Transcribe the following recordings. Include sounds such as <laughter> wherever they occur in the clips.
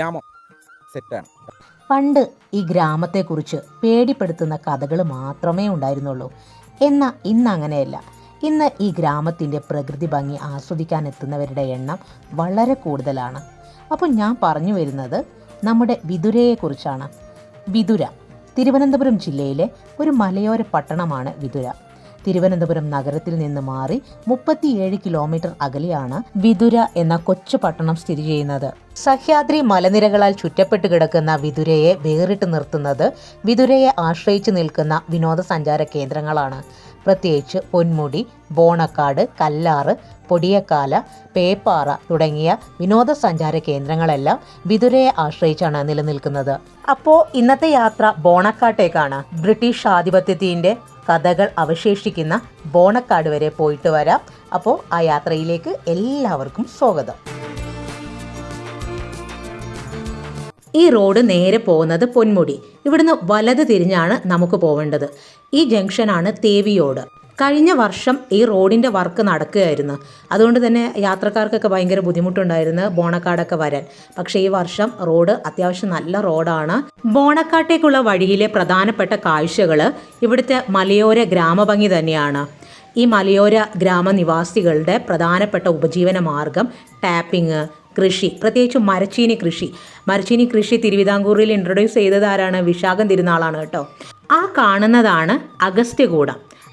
ഗ്രാമം സെറ്റാണ് പണ്ട് ഈ ഗ്രാമത്തെക്കുറിച്ച് പേടിപ്പെടുത്തുന്ന കഥകൾ മാത്രമേ ഉണ്ടായിരുന്നുള്ളൂ. എന്നാൽ ഇന്ന് അങ്ങനെയല്ല. ഇന്ന് ഈ ഗ്രാമത്തിന്റെ പ്രകൃതി ഭംഗി ആസ്വദിക്കാൻ എത്തുന്നവരുടെ എണ്ണം വളരെ കൂടുതലാണ്. അപ്പോൾ ഞാൻ പറഞ്ഞു വരുന്നത് നമ്മുടെ വിതുരയെക്കുറിച്ചാണ്. വിതുര തിരുവനന്തപുരം ജില്ലയിലെ ഒരു മലയോര പട്ടണമാണ് വിതുര. തിരുവനന്തപുരം നഗരത്തിൽ നിന്ന് മാറി മുപ്പത്തിയേഴ് കിലോമീറ്റർ അകലെയാണ് വിതുര എന്ന കൊച്ചു പട്ടണം സ്ഥിതി ചെയ്യുന്നത്. സഹ്യാദ്രി മലനിരകളാൽ ചുറ്റപ്പെട്ട് കിടക്കുന്ന വിതുരയെ വേറിട്ട് നിർത്തുന്നത് വിതുരയെ ആശ്രയിച്ചു നിൽക്കുന്ന വിനോദസഞ്ചാര കേന്ദ്രങ്ങളാണ്. പ്രത്യേകിച്ച് പൊന്മുടി ബോണക്കാട് കല്ലാറ് പൊടിയക്കാല പേപ്പാറ തുടങ്ങിയ വിനോദസഞ്ചാര കേന്ദ്രങ്ങളെല്ലാം വിതുരയെ ആശ്രയിച്ചാണ് നിലനിൽക്കുന്നത്. അപ്പോൾ ഇന്നത്തെ യാത്ര ബോണക്കാട്ടേക്കാണ്. ബ്രിട്ടീഷ് ആധിപത്യത്തിന്റെ കഥകൾ അവശേഷിക്കുന്ന ബോണക്കാട് വരെ പോയിട്ട് വരാം. അപ്പോൾ ആ യാത്രയിലേക്ക് എല്ലാവർക്കും സ്വാഗതം. ഈ റോഡ് നേരെ പോകുന്നത് പൊന്മുടി. ഇവിടുന്ന് വലത് തിരിഞ്ഞാണ് നമുക്ക് പോവേണ്ടത്. ഈ ജംഗ്ഷനാണ് തേവിയോട്. കഴിഞ്ഞ വർഷം ഈ റോഡിന്റെ വർക്ക് നടക്കുകയായിരുന്നു. അതുകൊണ്ട് തന്നെ യാത്രക്കാർക്കൊക്കെ ഭയങ്കര ബുദ്ധിമുട്ടുണ്ടായിരുന്നു ബോണക്കാടൊക്കെ വരാൻ. പക്ഷേ ഈ വർഷം റോഡ് അത്യാവശ്യം നല്ല റോഡാണ്. ബോണക്കാട്ടേക്കുള്ള വഴിയിലെ പ്രധാനപ്പെട്ട കാഴ്ചകൾ ഇവിടുത്തെ മലയോര ഗ്രാമഭംഗി തന്നെയാണ്. ഈ മലയോര ഗ്രാമനിവാസികളുടെ പ്രധാനപ്പെട്ട ഉപജീവന മാർഗം ടാപ്പിംഗ് കൃഷി പ്രത്യേകിച്ച് മരച്ചീനി കൃഷി. മരച്ചീനി കൃഷി തിരുവിതാംകൂറിൽ ഇൻട്രൊഡ്യൂസ് ചെയ്തതാരാണ് വിശാഖം തിരുനാളാണ് കേട്ടോ. ആ കാണുന്നതാണ്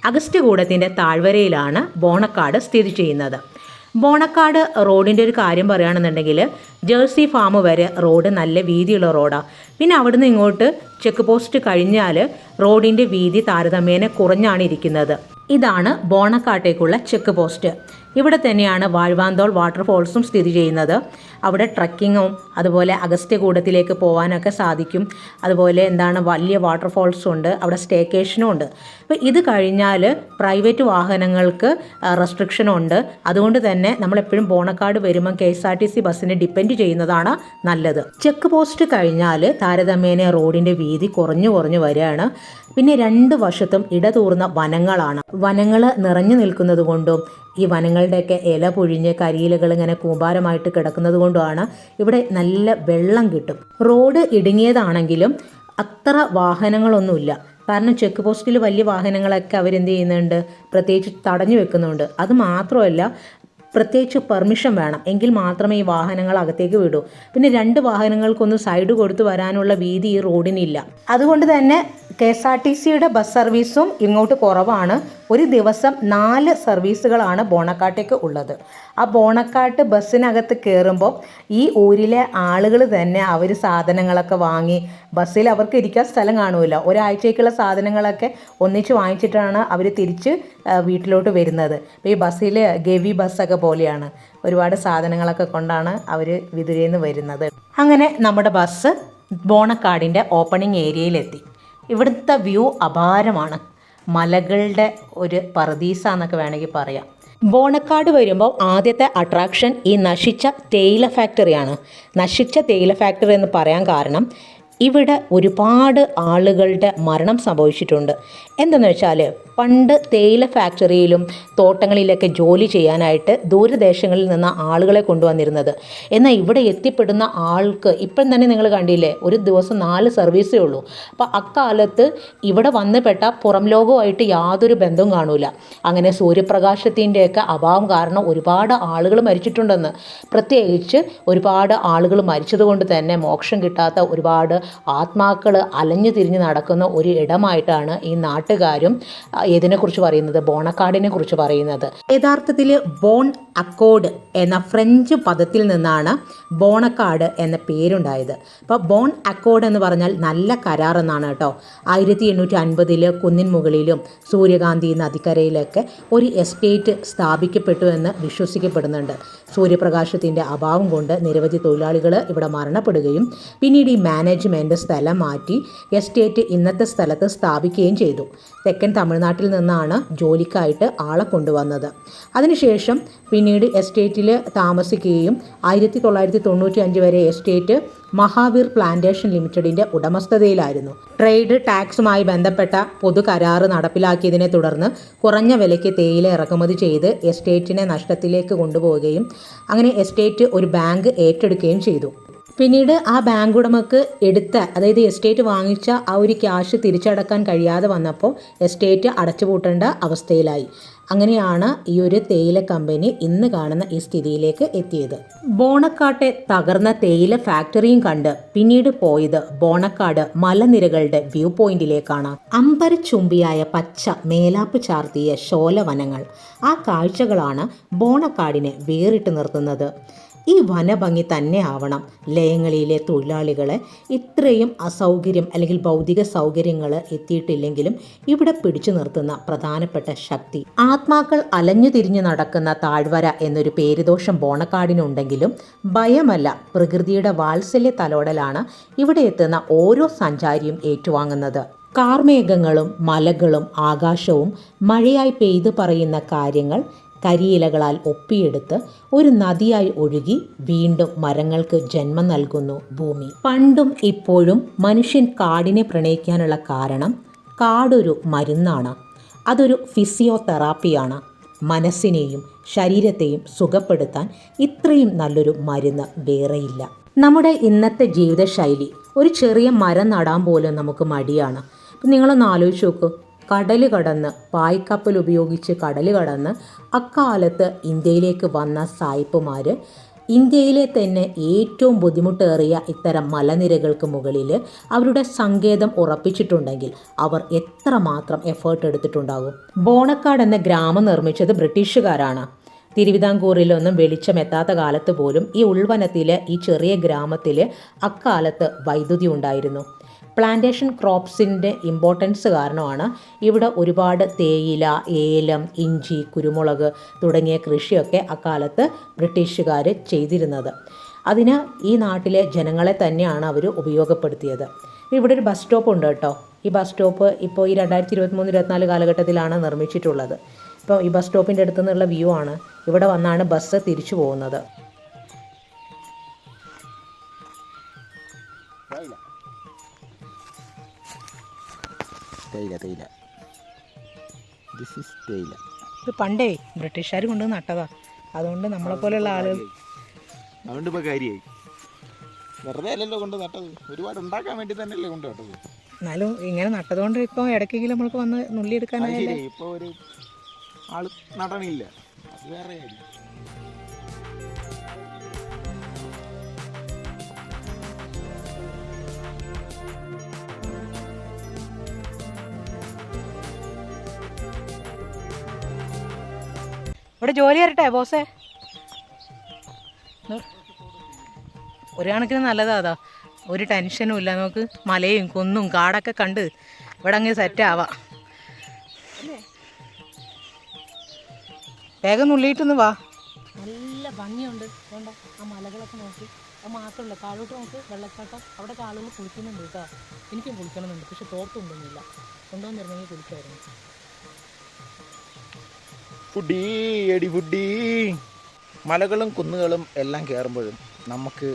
അഗസ്ത്യകൂടം അഗസ്ത്യകൂടത്തിന്റെ താഴ്വരയിലാണ് ബോണക്കാട് സ്ഥിതി ചെയ്യുന്നത്. ബോണക്കാട് റോഡിന്റെ ഒരു കാര്യം പറയുകയാണെന്നുണ്ടെങ്കിൽ ജേഴ്സി ഫാം വരെ റോഡ് നല്ല വീതിയുള്ള റോഡാണ് പിന്നെ അവിടുന്ന് ഇങ്ങോട്ട് ചെക്ക് പോസ്റ്റ് കഴിഞ്ഞാൽ റോഡിന്റെ വീതി താരതമ്യേന കുറഞ്ഞാണ് ഇരിക്കുന്നത്. ഇതാണ് ബോണക്കാട്ടേക്കുള്ള ചെക്ക് പോസ്റ്റ്. ഇവിടെ തന്നെയാണ് വാഴ്വാന്തോൾ വാട്ടർഫോൾസും സ്ഥിതി ചെയ്യുന്നത്. അവിടെ ട്രക്കിങ്ങും അതുപോലെ അഗസ്ത്യകൂടത്തിലേക്ക് പോകാനൊക്കെ സാധിക്കും. അതുപോലെ എന്താണ് വലിയ വാട്ടർഫോൾസും ഉണ്ട് അവിടെ സ്റ്റേക്കേഷനും ഉണ്ട്. അപ്പോൾ ഇത് കഴിഞ്ഞാൽ പ്രൈവറ്റ് വാഹനങ്ങൾക്ക് റെസ്ട്രിക്ഷനും ഉണ്ട്. അതുകൊണ്ട് തന്നെ നമ്മളെപ്പോഴും ബോണക്കാട് വരുമ്പം K S R T C ബസ്സിനെ ഡിപ്പെൻഡ് ചെയ്യുന്നതാണ് നല്ലത്. ചെക്ക് പോസ്റ്റ് കഴിഞ്ഞാൽ താരതമ്യേന റോഡിന്റെ വീതി കുറഞ്ഞു കുറഞ്ഞു വരികയാണ്. പിന്നെ രണ്ട് വശത്തും ഇടതൂർന്ന വനങ്ങളാണ്. വനങ്ങൾ നിറഞ്ഞു നിൽക്കുന്നത് കൊണ്ടും ഈ വനങ്ങളുടെയൊക്കെ ഇല പൊഴിഞ്ഞ് കരിയിലകൾ ഇങ്ങനെ കൂമ്പാരമായിട്ട് കിടക്കുന്നത് കൊണ്ടുമാണ് ഇവിടെ നല്ല വെള്ളം കിട്ടും. റോഡ് ഇടുങ്ങിയതാണെങ്കിലും അത്ര വാഹനങ്ങളൊന്നുമില്ല. കാരണം ചെക്ക് പോസ്റ്റിൽ വലിയ വാഹനങ്ങളൊക്കെ അവരെന്ത് ചെയ്യുന്നുണ്ട്? പ്രത്യേകിച്ച് തടഞ്ഞു വെക്കുന്നുണ്ട്. അത് മാത്രമല്ല പ്രത്യേകിച്ച് പെർമിഷൻ വേണം. എങ്കിൽ മാത്രമേ ഈ വാഹനങ്ങൾ അകത്തേക്ക് വിടൂ. പിന്നെ രണ്ട് വാഹനങ്ങൾക്കൊന്നും സൈഡ് കൊടുത്തു വരാനുള്ള വീതി ഈ റോഡിനില്ല. അതുകൊണ്ട് തന്നെ കെ എസ് ആർ ടി സിയുടെ ബസ് സർവീസും ഇങ്ങോട്ട് കുറവാണ്. ഒരു ദിവസം നാല് സർവീസുകളാണ് ബോണക്കാട്ടേക്ക് ഉള്ളത്. ആ ബോണക്കാട്ട് ബസ്സിനകത്ത് കയറുമ്പോൾ ഈ ഊരിലെ ആളുകൾ തന്നെ അവർ സാധനങ്ങളൊക്കെ വാങ്ങി ബസ്സിൽ അവർക്ക് ഇരിക്കാൻ സ്ഥലം കാണുമല്ലോ ഒരാഴ്ചയ്ക്കുള്ള സാധനങ്ങളൊക്കെ ഒന്നിച്ച് വാങ്ങിച്ചിട്ടാണ് അവർ തിരിച്ച് വീട്ടിലോട്ട് വരുന്നത്. ഈ ബസ്സിൽ ഗവി ബസ്സൊക്കെ പോലെയാണ്. ഒരുപാട് സാധനങ്ങളൊക്കെ കൊണ്ടാണ് അവർ വിതുരയിൽ നിന്ന് വരുന്നത്. അങ്ങനെ നമ്മുടെ ബസ് ബോണക്കാടിന്റെ ഓപ്പണിംഗ് ഏരിയയിലെത്തി. ഇവിടുത്തെ വ്യൂ അപാരമാണ്. മലകളുടെ ഒരു പറദീസ എന്നൊക്കെ വേണമെങ്കിൽ പറയാം. ബോണക്കാട് വരുമ്പോൾ ആദ്യത്തെ അട്രാക്ഷൻ ഈ നശിച്ച തേയില ഫാക്ടറിയാണ്. നശിച്ച തേയില ഫാക്ടറി എന്ന് പറയാൻ കാരണം ഇവിടെ ഒരുപാട് ആളുകളുടെ മരണം സംഭവിച്ചിട്ടുണ്ട്. എന്തെന്ന് വെച്ചാൽ പണ്ട് തേയില ഫാക്ടറിയിലും തോട്ടങ്ങളിലൊക്കെ ജോലി ചെയ്യാനായിട്ട് ദൂരദേശങ്ങളിൽ നിന്ന് ആളുകളെ കൊണ്ടുവന്നിരുന്നത്. എന്നാൽ ഇവിടെ എത്തിപ്പെടുന്ന ആൾക്ക് ഇപ്പം തന്നെ നിങ്ങൾ കണ്ടില്ലേ ഒരു ദിവസം നാല് സർവീസേ ഉള്ളൂ. അപ്പോൾ അക്കാലത്ത് ഇവിടെ വന്നുപെട്ട പുറം ലോകവുമായിട്ട് യാതൊരു ബന്ധവും കാണൂല. അങ്ങനെ സൂര്യപ്രകാശത്തിന്റെയൊക്കെ അഭാവം കാരണം ഒരുപാട് ആളുകൾ മരിച്ചിട്ടുണ്ടെന്ന്. പ്രത്യേകിച്ച് ഒരുപാട് ആളുകൾ മരിച്ചതുകൊണ്ട് തന്നെ മോക്ഷം കിട്ടാത്ത ഒരുപാട് ആത്മാക്കൾ അലഞ്ഞു തിരിഞ്ഞ് നടക്കുന്ന ഒരു ഇടമായിട്ടാണ് ഈ നാട്ടുകാരും ഇതിനെക്കുറിച്ച് പറയുന്നത് ബോണക്കാടിനെ കുറിച്ച് പറയുന്നത്. യഥാർത്ഥത്തിൽ ബോൺ അക്കോഡ് എന്ന ഫ്രഞ്ച് പദത്തിൽ നിന്നാണ് ബോണക്കാട് എന്ന പേരുണ്ടായത്. അപ്പോൾ ബോൺ അക്കോഡ് എന്ന് പറഞ്ഞാൽ നല്ല കരാർ എന്നാണ് കേട്ടോ. ആയിരത്തി എണ്ണൂറ്റി അൻപതിൽ കുന്നിൻ മുകളിലും സൂര്യകാന്തി നദിക്കരയിലൊക്കെ ഒരു എസ്റ്റേറ്റ് സ്ഥാപിക്കപ്പെട്ടു എന്ന് വിശ്വസിക്കപ്പെടുന്നുണ്ട്. സൂര്യപ്രകാശത്തിന്റെ അഭാവം കൊണ്ട് നിരവധി തൊഴിലാളികൾ ഇവിടെ മരണപ്പെടുകയും പിന്നീട് ഈ മാനേജ്മെന്റ് സ്ഥലം മാറ്റി എസ്റ്റേറ്റ് ഇന്നത്തെ സ്ഥലത്ത് സ്ഥാപിക്കുകയും ചെയ്തു. തെക്കൻ തമിഴ്നാട്ടിൽ നിന്നാണ് ജോലിക്കായിട്ട് ആളെ കൊണ്ടുവന്നത്. അതിനുശേഷം പിന്നീട് എസ്റ്റേറ്റിൽ താമസിക്കുകയും ആയിരത്തി തൊള്ളായിരത്തി തൊണ്ണൂറ്റി അഞ്ച് വരെ എസ്റ്റേറ്റ് മഹാവീർ പ്ലാന്റേഷൻ ലിമിറ്റഡിന്റെ ഉടമസ്ഥതയിലായിരുന്നു. ട്രേഡ് ടാക്സുമായി ബന്ധപ്പെട്ട പൊതു കരാറ് നടപ്പിലാക്കിയതിനെ തുടർന്ന് കുറഞ്ഞ വിലയ്ക്ക് തേയില ഇറക്കുമതി ചെയ്ത് എസ്റ്റേറ്റിനെ നഷ്ടത്തിലേക്ക് കൊണ്ടുപോവുകയും അങ്ങനെ എസ്റ്റേറ്റ് ഒരു ബാങ്ക് ഏറ്റെടുക്കുകയും ചെയ്തു. പിന്നീട് ആ ബാങ്ക് ഉടമക്ക് എടുത്ത അതായത് എസ്റ്റേറ്റ് വാങ്ങിച്ച ആ ഒരു ക്യാഷ് തിരിച്ചടക്കാൻ കഴിയാതെ വന്നപ്പോൾ എസ്റ്റേറ്റ് അടച്ചുപൂട്ടേണ്ട അവസ്ഥയിലായി. അങ്ങനെയാണ് ഈ ഒരു തേയില കമ്പനി ഇന്ന് കാണുന്ന ഈ സ്ഥിതിയിലേക്ക് എത്തിയത്. ബോണക്കാട്ടെ തകർന്ന തേയില ഫാക്ടറിയും കണ്ട് പിന്നീട് പോയത് ബോണക്കാട് മലനിരകളുടെ വ്യൂ പോയിന്റിലേക്കാണ്. അമ്പരച്ചുംബിയായ പച്ച മേലാപ്പ് ചാർത്തിയ ശോലവനങ്ങൾ. ആ കാഴ്ചകളാണ് ബോണക്കാടിനെ വേറിട്ട് നിർത്തുന്നത്. ഈ വനഭംഗി തന്നെ ആവണം. ലയങ്ങളിലെ തൊഴിലാളികളെ ഇത്രയും അസൗകര്യം അല്ലെങ്കിൽ ഭൗതിക സൗകര്യങ്ങൾ എത്തിയിട്ടില്ലെങ്കിലും ഇവിടെ പിടിച്ചു നിർത്തുന്ന പ്രധാനപ്പെട്ട ശക്തി. ആത്മാക്കൾ അലഞ്ഞു തിരിഞ്ഞു നടക്കുന്ന താഴ്വര എന്നൊരു പേരുദോഷം ബോണക്കാടിനുണ്ടെങ്കിലും ഭയമല്ല പ്രകൃതിയുടെ വാത്സല്യ തലോടലാണ് ഇവിടെ എത്തുന്ന ഓരോ സഞ്ചാരിയും ഏറ്റുവാങ്ങുന്നത്. കാർമേഘങ്ങളും മലകളും ആകാശവും മഴയായി പെയ്തു പറയുന്ന കാര്യങ്ങൾ കരിയിലകളാൽ ഒപ്പിയെടുത്ത് ഒരു നദിയായി ഒഴുകി വീണ്ടും മരങ്ങൾക്ക് ജന്മം നൽകുന്നു ഭൂമി. പണ്ടും ഇപ്പോഴും മനുഷ്യൻ കാടിനെ പ്രണയിക്കാനുള്ള കാരണം കാടൊരു മരുന്നാണ്. അതൊരു ഫിസിയോതെറാപ്പിയാണ്. മനസ്സിനെയും ശരീരത്തെയും സുഖപ്പെടുത്താൻ ഇത്രയും നല്ലൊരു മരുന്ന് വേറെയില്ല. നമ്മുടെ ഇന്നത്തെ ജീവിതശൈലി ഒരു ചെറിയ മരം നടാൻ പോലും നമുക്ക് മടിയാണ്. നിങ്ങളൊന്ന് ആലോചിച്ച് നോക്കൂ. കടൽ കടന്ന് പായ്ക്കപ്പൽ ഉപയോഗിച്ച് കടൽ കടന്ന് അക്കാലത്ത് ഇന്ത്യയിലേക്ക് വന്ന സായിപ്പുമാർ ഇന്ത്യയിലെ തന്നെ ഏറ്റവും ബുദ്ധിമുട്ടേറിയ ഇത്തരം മലനിരകൾക്ക് മുകളിൽ അവരുടെ സങ്കേതം ഉറപ്പിച്ചിട്ടുണ്ടെങ്കിൽ അവർ എത്രമാത്രം എഫേർട്ട് എടുത്തിട്ടുണ്ടാകും? ബോണക്കാട് എന്ന ഗ്രാമം നിർമ്മിച്ചത് ബ്രിട്ടീഷുകാരാണ്. തിരുവിതാംകൂറിലൊന്നും വെളിച്ചം എത്താത്ത കാലത്ത് പോലും ഈ ഉൾവനത്തിലെ ഈ ചെറിയ ഗ്രാമത്തിൽ അക്കാലത്ത് വൈദ്യുതി ഉണ്ടായിരുന്നു. പ്ലാന്റേഷൻ ക്രോപ്സിന്റെ ഇമ്പോർട്ടൻസ് കാരണമാണ് ഇവിടെ ഒരുപാട് തേയില ഏലം ഇഞ്ചി കുരുമുളക് തുടങ്ങിയ കൃഷിയൊക്കെ അക്കാലത്ത് ബ്രിട്ടീഷുകാർ ചെയ്തിരുന്നത്. അതിന് ഈ നാട്ടിലെ ജനങ്ങളെ തന്നെയാണ് അവർ ഉപയോഗപ്പെടുത്തിയത്. ഇവിടെ ഒരു ബസ് സ്റ്റോപ്പ് ഉണ്ട് കേട്ടോ. ഈ ബസ് സ്റ്റോപ്പ് ഇപ്പോൾ ഈ രണ്ടായിരത്തി ഇരുപത്തിമൂന്ന് ഇരുപത്തിനാല് കാലഘട്ടത്തിലാണ് നിർമ്മിച്ചിട്ടുള്ളത്. ഇപ്പോൾ ഈ ബസ് സ്റ്റോപ്പിന്റെ അടുത്തു നിന്നുള്ള വ്യൂ ആണ്. ഇവിടെ വന്നാണ് ബസ് തിരിച്ചു പോകുന്നത്. തേയില തേയില. ദിസ് ഇസ് തേയില. ഇത് പണ്ടേ ബ്രിട്ടീഷുകാർ കൊണ്ട് നട്ടതാ. അതുകൊണ്ട് നമ്മളെ പോലെയുള്ള ആളുകൾ അതുകൊണ്ട് ഇപ്പോൾ കാര്യമായി വെറുതെ അല്ലല്ലോ കൊണ്ട് നട്ടത്. ഒരുപാട് ഉണ്ടാക്കാൻ വേണ്ടി തന്നെയല്ലേ കൊണ്ട് നട്ടത്. എന്നാലും ഇങ്ങനെ നട്ടതുകൊണ്ട് ഇപ്പോൾ ഇടയ്ക്കെങ്കിലും നമ്മൾക്ക് വന്ന് നുള്ളി നുള്ളിയെടുക്കാനായാലും ഇപ്പൊ ഇപ്പോൾ ഒരു ആൾ നടണില്ല. അത് വേറെ കാര്യം. ഇവിടെ ജോലി തരട്ടെ ബോസേ. ഒരു കണക്കിന് നല്ലതാ അതാ. ഒരു ടെൻഷനും ഇല്ല നമുക്ക് മലയും കുന്നും കാടൊക്കെ കണ്ട് ഇവിടെ അങ്ങ് സെറ്റ് ആവാ. വേഗം നുള്ളിയിട്ടൊന്ന് വാ. നല്ല ഭംഗിയുണ്ട്. വേണ്ട ആ മലകളൊക്കെ നോക്കി. അത് മാത്രമല്ല താഴോട്ട് നമുക്ക് വെള്ളച്ചാട്ടം. അവിടെ ആളുകൾ കുളിക്കുന്നുണ്ട് കേട്ടോ. എനിക്കും കുളിക്കണമെന്നുണ്ട് പക്ഷെ തോർത്തുണ്ടൊന്നുമില്ല. കൊണ്ടുവന്നിരുന്നെങ്കിൽ കുളിക്കായിരുന്നു. ഫുഡീ എടി ഫുഡീ മലകളും കുന്നുകളും എല്ലാം കയറുമ്പോഴും നമുക്ക്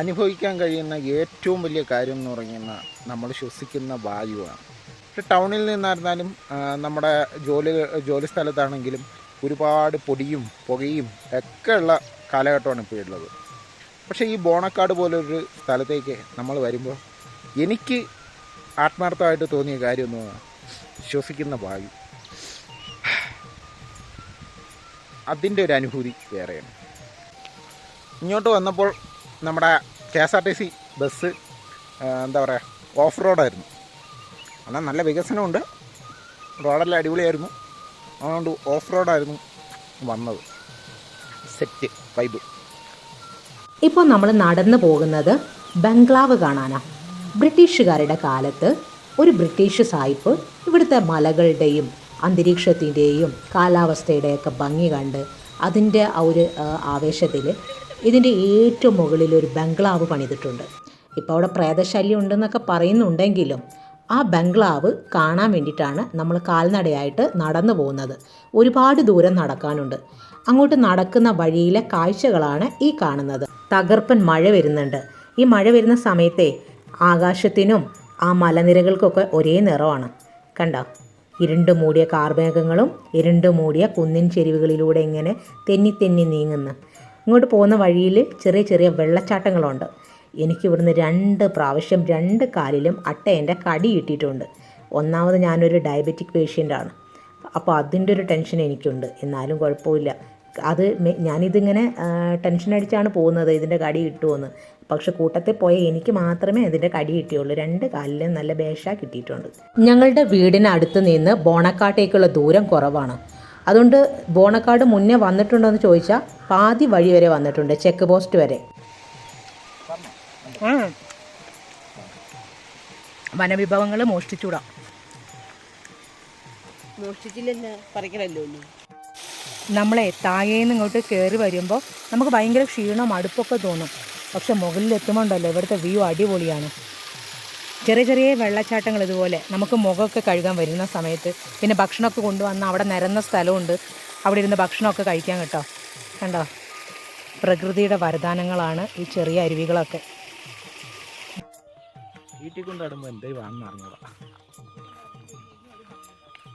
അനുഭവിക്കാൻ കഴിയുന്ന ഏറ്റവും വലിയ കാര്യം എന്ന് പറയുന്ന നമ്മൾ ശ്വസിക്കുന്ന വായുവാണ്. പക്ഷെ ടൗണിൽ നിന്നായിരുന്നാലും നമ്മുടെ ജോലി ജോലി സ്ഥലത്താണെങ്കിലും ഒരുപാട് പൊടിയും പുകയും ഒക്കെ ഉള്ള കാലഘട്ടമാണ് ഇപ്പോൾ ഉള്ളത്. പക്ഷേ ഈ ബോണക്കാട് പോലൊരു സ്ഥലത്തേക്ക് നമ്മൾ വരുമ്പോൾ എനിക്ക് ആത്മാർത്ഥമായിട്ട് തോന്നിയ കാര്യം എന്ന് ശ്വസിക്കുന്ന വായു. അതിന്റെ ഒരു അനുഭൂതി വേറെയാണ്. ഇങ്ങോട്ട് വന്നപ്പോൾ നമ്മുടെ K S R T C bus എന്താ പറയുക ഓഫ് റോഡായിരുന്നു എന്നാൽ നല്ല വികസനമുണ്ട്. റോഡെല്ലാം അടിപൊളിയായിരുന്നു. അതുകൊണ്ട് ഓഫ് റോഡായിരുന്നു വന്നത്. സെറ്റ് വൈബ് ഇപ്പോൾ നമ്മൾ നടന്നു പോകുന്നത് ബംഗ്ലാവ് കാണാനാണ് ബ്രിട്ടീഷുകാരുടെ കാലത്ത് ഒരു ബ്രിട്ടീഷ് സായിപ്പ് ഇവിടുത്തെ മലകളുടെയും അന്തരീക്ഷത്തിന്റെയും കാലാവസ്ഥയുടെയൊക്കെ ഭംഗി കണ്ട് അതിന്റെ ആ ഒരു ആവേശത്തിൽ ഇതിന്റെ ഏറ്റവും മുകളിൽ ഒരു ബംഗ്ലാവ് പണിതിട്ടുണ്ട്. ഇപ്പോൾ അവിടെ പ്രേതശല്യം ഉണ്ടെന്നൊക്കെ പറയുന്നുണ്ടെങ്കിലും ആ ബംഗ്ലാവ് കാണാൻ വേണ്ടിയിട്ടാണ് നമ്മൾ കാൽനടയായിട്ട് നടന്നു പോകുന്നത്. ഒരുപാട് ദൂരം നടക്കാനുണ്ട്. അങ്ങോട്ട് നടക്കുന്ന വഴിയിലെ കാഴ്ചകളാണ് ഈ കാണുന്നത്. തകർപ്പൻ മഴ വരുന്നുണ്ട്. ഈ മഴ വരുന്ന സമയത്തെ ആകാശത്തിനും ആ മലനിരകൾക്കൊക്കെ ഒരേ നിറമാണ്. കണ്ടോ? ഇരുണ്ട് മൂടിയ കാർമേഘങ്ങളും ഇരുണ്ട് മൂടിയ കുന്നിൻ ചെരുവുകളിലൂടെ ഇങ്ങനെ തെന്നി തെന്നി നീങ്ങുന്നു. ഇങ്ങോട്ട് പോകുന്ന വഴിയിൽ ചെറിയ ചെറിയ വെള്ളച്ചാട്ടങ്ങളുണ്ട്. എനിക്കിവിടുന്ന് രണ്ട് പ്രാവശ്യം രണ്ട് കാലിലും അട്ടേന്റെ കടി കിട്ടിയിട്ടുണ്ട്. ഒന്നാമത് ഞാനൊരു ഡയബറ്റിക് പേഷ്യന്റാണ് അപ്പോൾ അതിന്റെ ഒരു ടെൻഷൻ എനിക്കുണ്ട്. എന്നാലും കുഴപ്പമില്ല. അത് ഞാനിതിങ്ങനെ ടെൻഷൻ അടിച്ചാണ് പോകുന്നത് ഇതിന്റെ കടി കിട്ടുമെന്ന് പക്ഷെ കൂട്ടത്തിൽ പോയ എനിക്ക് മാത്രമേ ഇതിന്റെ കടി കിട്ടിയുള്ളൂ. രണ്ട് കാലിലും നല്ല ബേഷ കിട്ടിയിട്ടുണ്ട്. ഞങ്ങളുടെ വീടിനടുത്ത് നിന്ന് ബോണക്കാട്ടേക്കുള്ള ദൂരം കുറവാണ്. അതുകൊണ്ട് ബോണക്കാട് മുന്നേ വന്നിട്ടുണ്ടോ എന്ന് ചോദിച്ചാൽ പാതി വഴി വരെ വന്നിട്ടുണ്ട് ചെക്ക് പോസ്റ്റ് വരെ. വനവിഭവങ്ങൾ മോഷ്ടിച്ചൂടാം. മോഷ്ടിച്ചില്ലെന്ന് പറിക്കണല്ലോ ഉള്ളൂ നമ്മളെ താഴേന്ന് ഇങ്ങോട്ട് കയറി വരുമ്പോൾ നമുക്ക് ഭയങ്കര ക്ഷീണം അടുപ്പൊക്കെ തോന്നും. പക്ഷെ മുകളിൽ മുകളിലെത്തുമ്പോണ്ടല്ലോ ഇവിടുത്തെ വ്യൂ അടിപൊളിയാണ്. ചെറിയ ചെറിയ വെള്ളച്ചാട്ടങ്ങൾ ഇതുപോലെ നമുക്ക് മുഖമൊക്കെ കഴുകാൻ വരുന്ന സമയത്ത് പിന്നെ ഭക്ഷണമൊക്കെ കൊണ്ടുവന്ന അവിടെ നിരന്ന സ്ഥലമുണ്ട്. അവിടെ ഇരുന്ന് ഭക്ഷണമൊക്കെ കഴിക്കാൻ കേട്ടോ. കണ്ടോ? പ്രകൃതിയുടെ വരദാനങ്ങളാണ് ഈ ചെറിയ അരുവികളൊക്കെ. വീട്ടിൽ കൊണ്ടാടുമ്പോൾ എന്തേ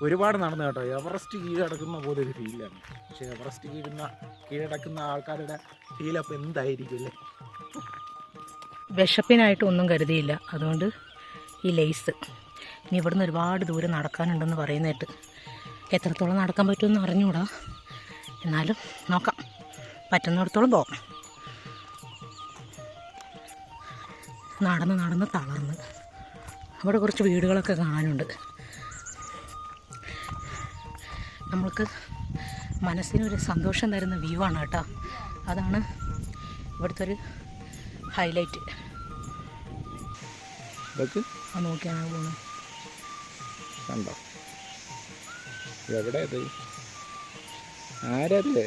ഒരുപാട് നടന്നു കേട്ടോ. എവറസ്റ്റ് കീഴടക്കുന്ന പോലെ ഒരു ഫീലാണ് പക്ഷെ എവറസ്റ്റ് കീഴുന്ന കീഴടക്കുന്ന ആൾക്കാരുടെ ഫീൽ എന്തായിരിക്കും അല്ലേ? വിശപ്പിനായിട്ട് ഒന്നും കരുതിയില്ല. അതുകൊണ്ട് ഈ ലേസ് ഇനി ഇവിടുന്ന് ഒരുപാട് ദൂരം നടക്കാനുണ്ടെന്ന് പറയുന്നതായിട്ട്. എത്രത്തോളം നടക്കാൻ പറ്റുമെന്ന് അറിഞ്ഞൂടാ എന്നാലും നോക്കാം. പറ്റുന്നിടത്തോളം പോകാം. നടന്ന് നടന്ന് തളർന്ന്. അവിടെ കുറച്ച് വീടുകളൊക്കെ കാണാനുണ്ട്. നമ്മൾക്ക് മനസ്സിനൊരു സന്തോഷം തരുന്ന വ്യൂ ആണ് കേട്ടോ. അതാണ് ഇവിടുത്തെ ഒരു ഹൈലൈറ്റ് ഇതൊക്കെ? ആ നോക്കിയാണ് പോകുന്നത് കണ്ടോ? എവിടെ ഇത്? ആരല്ലേ?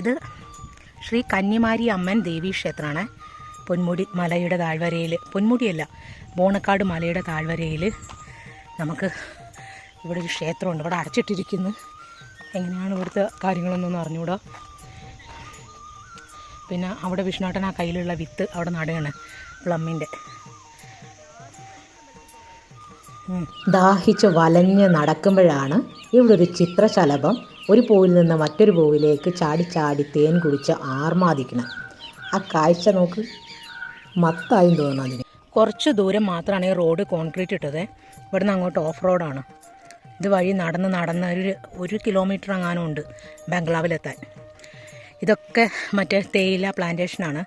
ഇത് ശ്രീ കന്യമാരി അമ്മൻ ദേവീ ക്ഷേത്രമാണ്. പൊന്മുടി മലയുടെ താഴ്വരയിൽ പൊന്മുടിയല്ല ബോണക്കാട് മലയുടെ താഴ്വരയിൽ നമുക്ക് ഇവിടെ ഒരു ക്ഷേത്രമുണ്ട്. ഇവിടെ അടച്ചിട്ടിരിക്കുന്നു. എങ്ങനെയാണ് ഇവിടുത്തെ കാര്യങ്ങളൊന്നും അറിഞ്ഞുകൂടാ? പിന്നെ അവിടെ വിഷ്ണുട്ടൻ ആ കയ്യിലുള്ള വിത്ത് അവിടെ നടുകയാണ് പ്ലമ്മിന്റെ. ദാഹിച്ച് വലഞ്ഞ് നടക്കുമ്പോഴാണ് ഇവിടെ ഒരു ചിത്രശലഭം ഒരു പൂവിൽ നിന്ന് മറ്റൊരു പൂവിലേക്ക് ചാടി ചാടി തേൻ കുടിച്ച് ആർമാദിക്കണം. ആ കാഴ്ച നോക്ക്. മത്തായും തോന്നുന്നു അതിന്. കുറച്ച് ദൂരം മാത്രമാണ് ഈ റോഡ് കോൺക്രീറ്റ് ഇട്ടത്. ഇവിടുന്ന് അങ്ങോട്ട് ഓഫ് റോഡാണ് ഇത് വഴി നടന്ന് നടന്ന് ഒരു ഒരു കിലോമീറ്റർ അങ്ങാനും ഉണ്ട് ബംഗ്ലാവിലെത്താൻ. ഇതൊക്കെ മറ്റേ തേയില പ്ലാന്റേഷനാണ്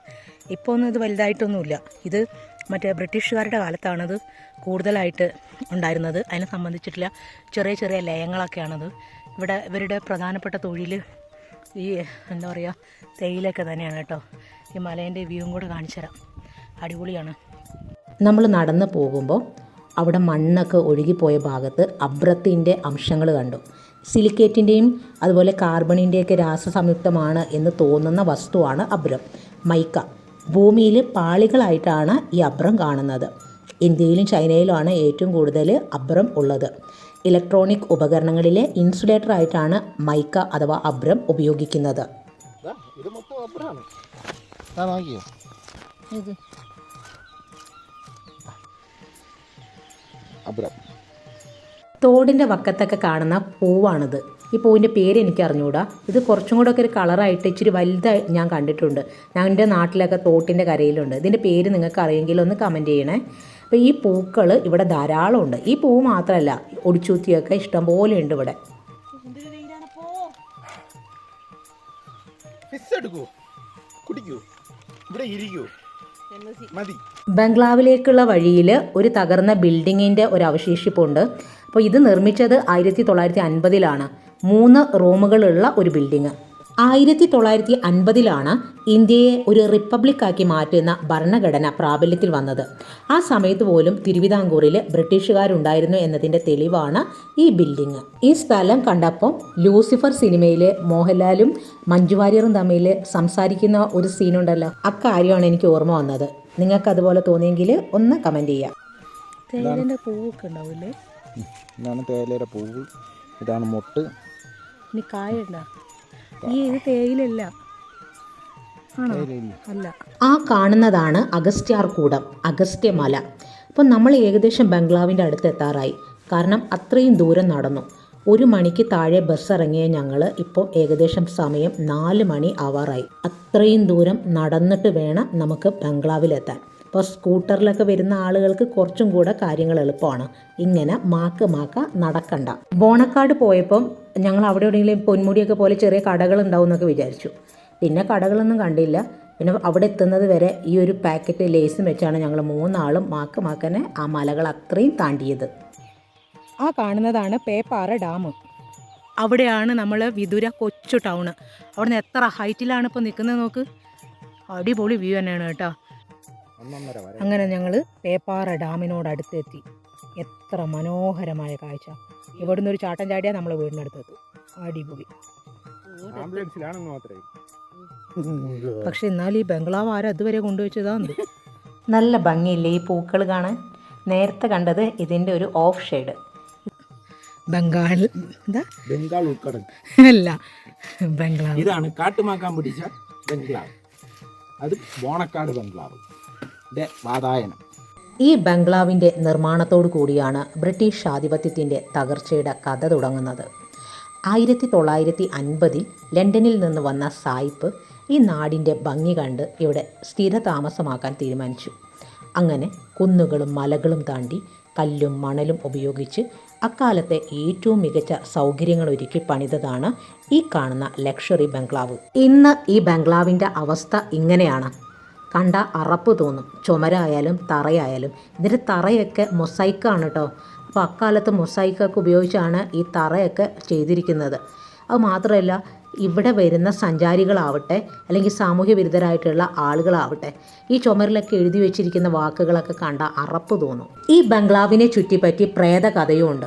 ഇപ്പോൾ ഒന്നും ഇത് വലുതായിട്ടൊന്നുമില്ല. ഇത് മറ്റേ ബ്രിട്ടീഷുകാരുടെ കാലത്താണത് കൂടുതലായിട്ട് ഉണ്ടായിരുന്നത്. അതിനെ സംബന്ധിച്ചിട്ടില്ല ചെറിയ ചെറിയ ലയങ്ങളൊക്കെയാണത്. ഇവിടെ ഇവരുടെ പ്രധാനപ്പെട്ട തൊഴിൽ ഈ എന്താ പറയുക തേയിലൊക്കെ തന്നെയാണ് കേട്ടോ. ഈ മലേന്റെ വ്യൂവും കൂടെ കാണിച്ചു തരാം അടിപൊളിയാണ്. നമ്മൾ നടന്നു പോകുമ്പോൾ അവിടെ മണ്ണൊക്കെ ഒഴുകിപ്പോയ ഭാഗത്ത് അബ്രത്തിന്റെ അംശങ്ങൾ കണ്ടു. സിലിക്കേറ്റിന്റെയും അതുപോലെ കാർബണിന്റെയൊക്കെ രാസസംയുക്തമാണ് എന്ന് തോന്നുന്ന വസ്തുവാണ് അബ്രം മൈക്ക. ഭൂമിയിൽ പാളികളായിട്ടാണ് ഈ അബ്രം കാണുന്നത്. ഇന്ത്യയിലും ചൈനയിലുമാണ് ഏറ്റവും കൂടുതൽ അബ്രം ഉള്ളത്. ഇലക്ട്രോണിക് ഉപകരണങ്ങളിലെ ഇൻസുലേറ്റർ ആയിട്ടാണ് മൈക്ക അഥവാ അബ്രം ഉപയോഗിക്കുന്നത്. ഇത്. അബ്രം. തോടിന്റെ വക്കത്തൊക്കെ കാണുന്ന പൂവാണിത്. ഈ പൂവിന്റെ പേര് എനിക്ക് അറിഞ്ഞുകൂടാ ഇത് കുറച്ചും കൂടെ ഒക്കെ ഒരു കളറായിട്ട് ഇച്ചിരി വലുതായി ഞാൻ കണ്ടിട്ടുണ്ട്. ഞങ്ങളുടെ നാട്ടിലൊക്കെ തോട്ടിന്റെ കരയിലുണ്ട്. ഇതിന്റെ പേര് നിങ്ങൾക്ക് അറിയെങ്കിൽ ഒന്ന് കമന്റ് ചെയ്യണേ. അപ്പോൾ ഈ പൂക്കൾ ഇവിടെ ധാരാളമുണ്ട്. ഈ പൂവ് മാത്രമല്ല ഒടിച്ചൂത്തിയൊക്കെ ഇഷ്ടം പോലെ ഉണ്ട് ഇവിടെ. കുടിക്കൂ. ഇവിടെ ഇരിക്കൂ. ബംഗ്ലാവിലേക്കുള്ള വഴിയിൽ ഒരു തകർന്ന ബിൽഡിങ്ങിന്റെ ഒരു അവശേഷിപ്പുണ്ട്. അപ്പോൾ ഇത് നിർമ്മിച്ചത് ആയിരത്തി തൊള്ളായിരത്തി അൻപതിലാണ്. മൂന്ന് റൂമുകളുള്ള ഒരു ബിൽഡിങ്. ആയിരത്തി തൊള്ളായിരത്തി അൻപതിലാണ് ഇന്ത്യയെ ഒരു റിപ്പബ്ലിക്കാക്കി മാറ്റുന്ന ഭരണഘടന പ്രാബല്യത്തിൽ വന്നത്. ആ സമയത്ത് പോലും തിരുവിതാംകൂറിൽ ബ്രിട്ടീഷുകാരുണ്ടായിരുന്നു എന്നതിന്റെ തെളിവാണ് ഈ ബിൽഡിങ് ഈ സ്ഥലം കണ്ടപ്പോൾ ലൂസിഫർ സിനിമയിലെ മോഹൻലാലും മഞ്ജു വാര്യറും തമ്മിൽ സംസാരിക്കുന്ന ഒരു സീനുണ്ടല്ലോ. അക്കാര്യമാണ് എനിക്ക് ഓർമ്മ വന്നത്. നിങ്ങൾക്ക് അതുപോലെ തോന്നിയെങ്കിൽ ഒന്ന് കമന്റ് ചെയ്യാം. പൂവൊക്കെ ഉണ്ടാവില്ലേ? ഇതാണ് തേയിലയുടെ പൂവ്. ഇതാണ് മൊട്ട്. ഇനി കായുണ്ട ഈ ഇത് തേയിലല്ല ആ കാണുന്നതാണ് അഗസ്ത്യാർകൂടം അഗസ്ത്യമല. അപ്പോൾ നമ്മൾ ഏകദേശം ബംഗ്ലാവിന്റെ അടുത്ത് എത്താറായി. കാരണം അത്രയും ദൂരം നടന്നു. ഒരു മണിക്ക് താഴെ ബസ് ഇറങ്ങിയ ഞങ്ങൾ ഇപ്പോൾ ഏകദേശം സമയം നാല് മണി ആവാറായി. അത്രയും ദൂരം നടന്നിട്ട് വേണം നമുക്ക് ബംഗ്ലാവിലെത്താൻ. ഇപ്പോൾ സ്കൂട്ടറിലൊക്കെ വരുന്ന ആളുകൾക്ക് കുറച്ചും കൂടെ കാര്യങ്ങൾ എളുപ്പമാണ്. ഇങ്ങനെ മാക്ക് മാക്ക നടക്കണ്ട. ബോണക്കാട് പോയപ്പം ഞങ്ങൾ അവിടെ എവിടെയെങ്കിലും പൊന്മുടിയൊക്കെ പോലെ ചെറിയ കടകൾ ഉണ്ടാവും എന്നൊക്കെ വിചാരിച്ചു. പിന്നെ കടകളൊന്നും കണ്ടില്ല. പിന്നെ അവിടെ എത്തുന്നത് വരെ ഈ ഒരു പാക്കറ്റ് ലേസും വെച്ചാണ് ഞങ്ങൾ മൂന്നാളും മാക്ക് മാക്കനെ ആ മലകൾ അത്രയും താണ്ടിയത്. ആ കാണുന്നതാണ് പേപ്പാറ ഡാം. അവിടെയാണ് നമ്മൾ വിദുര കൊച്ചു ടൗണ്. അവിടുന്ന് എത്ര ഹൈറ്റിലാണ് ഇപ്പോൾ നിൽക്കുന്നത് നോക്ക്. അടിപൊളി വ്യൂ തന്നെയാണ് കേട്ടോ. അങ്ങനെ ഞങ്ങൾ പേപ്പാറ ഡാമിനോട് അടുത്തെത്തി. എത്ര മനോഹരമായ കാഴ്ച. ഇവിടുന്ന് ഒരു ചാട്ടം ചാടിയാൽ നമ്മൾ വീടിനടുത്തെത്തും. അടിപൊളി. പക്ഷെ എന്നാൽ ഈ ബംഗ്ലാവ് ആരും അതുവരെ കൊണ്ടുവച്ചതാന്ന്? <laughs> നല്ല ഭംഗിയില്ലേ ഈ പൂക്കൾ കാണാൻ? നേരത്തെ കണ്ടത് ഇതിന്റെ ഒരു ഓഫ് ഷെയ്ഡ്. ബംഗാൾ എന്താ? ബംഗാൾ ഉൾക്കടൽ. അല്ല. ബംഗ്ലാവ്. ഇതാണ് കാട്ടുമാക്കാൻ പിടിച്ച ബംഗ്ലാവ്. അത് ബോണക്കാട് ബംഗ്ലാവ്. വാതായനം. ഈ ബംഗ്ലാവിന്റെ നിർമ്മാണത്തോടു കൂടിയാണ് ബ്രിട്ടീഷ് ആധിപത്യത്തിന്റെ തകർച്ചയുടെ കഥ തുടങ്ങുന്നത്. ആയിരത്തി തൊള്ളായിരത്തി അൻപതിൽ ലണ്ടനിൽ നിന്ന് വന്ന സായിപ്പ് ഈ നാടിന്റെ ഭംഗി കണ്ട് ഇവിടെ സ്ഥിരതാമസമാക്കാൻ തീരുമാനിച്ചു. അങ്ങനെ കുന്നുകളും മലകളും താണ്ടി കല്ലും മണലും ഉപയോഗിച്ച് അക്കാലത്തെ ഏറ്റവും മികച്ച സൗകര്യങ്ങൾ ഒരുക്കി പണിതതാണ് ഈ കാണുന്ന ലക്ഷറി ബംഗ്ലാവ്. ഇന്ന് ഈ ബംഗ്ലാവിന്റെ അവസ്ഥ ഇങ്ങനെയാണ്. കണ്ട അറപ്പ് തോന്നും. ചുമരായാലും തറയായാലും. ഇതിന്റെ തറയൊക്കെ മൊസൈക്കാണ് കേട്ടോ അപ്പോൾ അക്കാലത്ത് മൊസൈക്കൊക്കെ ഉപയോഗിച്ചാണ് ഈ തറയൊക്കെ ചെയ്തിരിക്കുന്നത്. അത് മാത്രമല്ല ഇവിടെ വരുന്ന സഞ്ചാരികളാവട്ടെ അല്ലെങ്കിൽ സാമൂഹ്യ വിരുദ്ധരായിട്ടുള്ള ആളുകളാവട്ടെ ഈ ചുമരിലൊക്കെ എഴുതി വെച്ചിരിക്കുന്ന വാക്കുകളൊക്കെ കണ്ട അറപ്പ് തോന്നും. ഈ ബംഗ്ലാവിനെ ചുറ്റിപ്പറ്റി പ്രേത കഥയുമുണ്ട്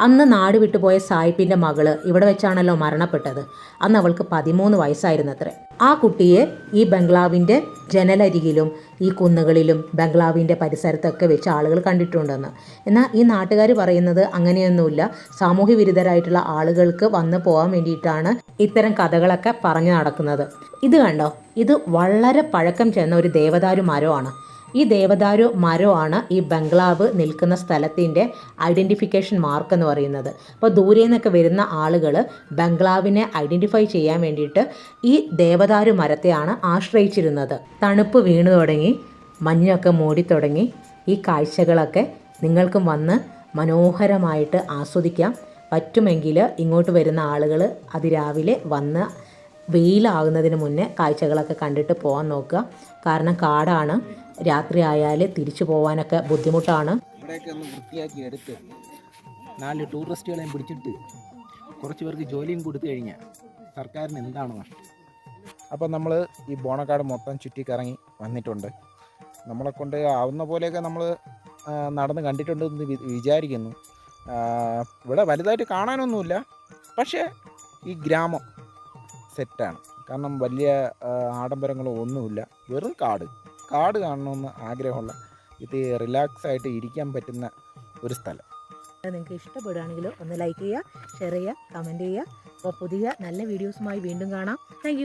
അന്ന് നാട് വിട്ടുപോയ സായിപ്പിന്റെ മകൾ ഇവിടെ വെച്ചാണല്ലോ മരണപ്പെട്ടത്. അന്ന് അവൾക്ക് പതിമൂന്ന് വയസ്സായിരുന്നത്രേ. ആ കുട്ടിയെ ഈ ബംഗ്ലാവിന്റെ ജനലരികിലും ഈ കുന്നുകളിലും ബംഗ്ലാവിന്റെ പരിസരത്തൊക്കെ വെച്ച് ആളുകൾ കണ്ടിട്ടുണ്ടെന്ന്. എന്നാൽ ഈ നാട്ടുകാർ പറയുന്നത് അങ്ങനെയൊന്നുമില്ല. സാമൂഹ്യ വിരുദ്ധരായിട്ടുള്ള ആളുകൾക്ക് വന്ന് പോകാൻ വേണ്ടിയിട്ടാണ് ഇത്തരം കഥകളൊക്കെ പറഞ്ഞു നടക്കുന്നത്. ഇത് കണ്ടോ? ഇത് വളരെ പഴക്കം ചെന്ന ഒരു ദേവദാരു മരമാണ് ഈ ദേവദാരു മരമാണ് ഈ ബംഗ്ലാവ് നിൽക്കുന്ന സ്ഥലത്തിന്റെ ഐഡന്റിഫിക്കേഷൻ മാർക്ക് എന്ന് പറയുന്നത്. അപ്പോൾ ദൂരെ നിന്നൊക്കെ വരുന്ന ആളുകൾ ബംഗ്ലാവിനെ ഐഡന്റിഫൈ ചെയ്യാൻ വേണ്ടിയിട്ട് ഈ ദേവദാരു മരത്തെയാണ് ആശ്രയിച്ചിരുന്നത്. തണുപ്പ് വീണു തുടങ്ങി മഞ്ഞൊക്കെ മൂടിത്തുടങ്ങി ഈ കാഴ്ചകളൊക്കെ നിങ്ങൾക്കും വന്ന് മനോഹരമായിട്ട് ആസ്വദിക്കാം. പറ്റുമെങ്കിൽ ഇങ്ങോട്ട് വരുന്ന ആളുകൾ അതിരാവിലെ വന്ന് വെയിലാകുന്നതിന് മുന്നേ കാഴ്ചകളൊക്കെ കണ്ടിട്ട് പോകാൻ നോക്കുക. കാരണം കാടാണ്. രാത്രി ആയാൽ തിരിച്ചു പോകാനൊക്കെ ബുദ്ധിമുട്ടാണ്. ഇവിടെയൊക്കെ ഒന്ന് വൃത്തിയാക്കി എടുത്ത് നാല് ടൂറിസ്റ്റുകളെയും പിടിച്ചിട്ട് കുറച്ച് പേർക്ക് ജോലിയും കൊടുത്തു കഴിഞ്ഞാൽ സർക്കാരിന് എന്താണ് നഷ്ടം. അപ്പോൾ നമ്മൾ ഈ ബോണക്കാട് മൊത്തം ചുറ്റിക്കറങ്ങി വന്നിട്ടുണ്ട്. നമ്മളെ കൊണ്ട് ആവുന്ന പോലെയൊക്കെ നമ്മൾ നടന്ന് കണ്ടിട്ടുണ്ട് എന്ന് വിചാരിക്കുന്നു. ഇവിടെ വലുതായിട്ട് കാണാനൊന്നുമില്ല. പക്ഷേ ഈ ഗ്രാമം സെറ്റാണ് കാരണം വലിയ ആഡംബരങ്ങളോ ഒന്നുമില്ല വെറും കാട്. കാട് കാണണമെന്ന് ആഗ്രഹമുള്ള ഇത് റിലാക്സ് ആയിട്ട് ഇരിക്കാൻ പറ്റുന്ന ഒരു സ്ഥലം. നിങ്ങൾക്ക് ഇഷ്ടപ്പെടുകയാണെങ്കിൽ ഒന്ന് ലൈക്ക് ചെയ്യുക ഷെയർ ചെയ്യുക കമന്റ് ചെയ്യുക. അപ്പോൾ പുതിയ നല്ല വീഡിയോസുമായി വീണ്ടും കാണാം. താങ്ക്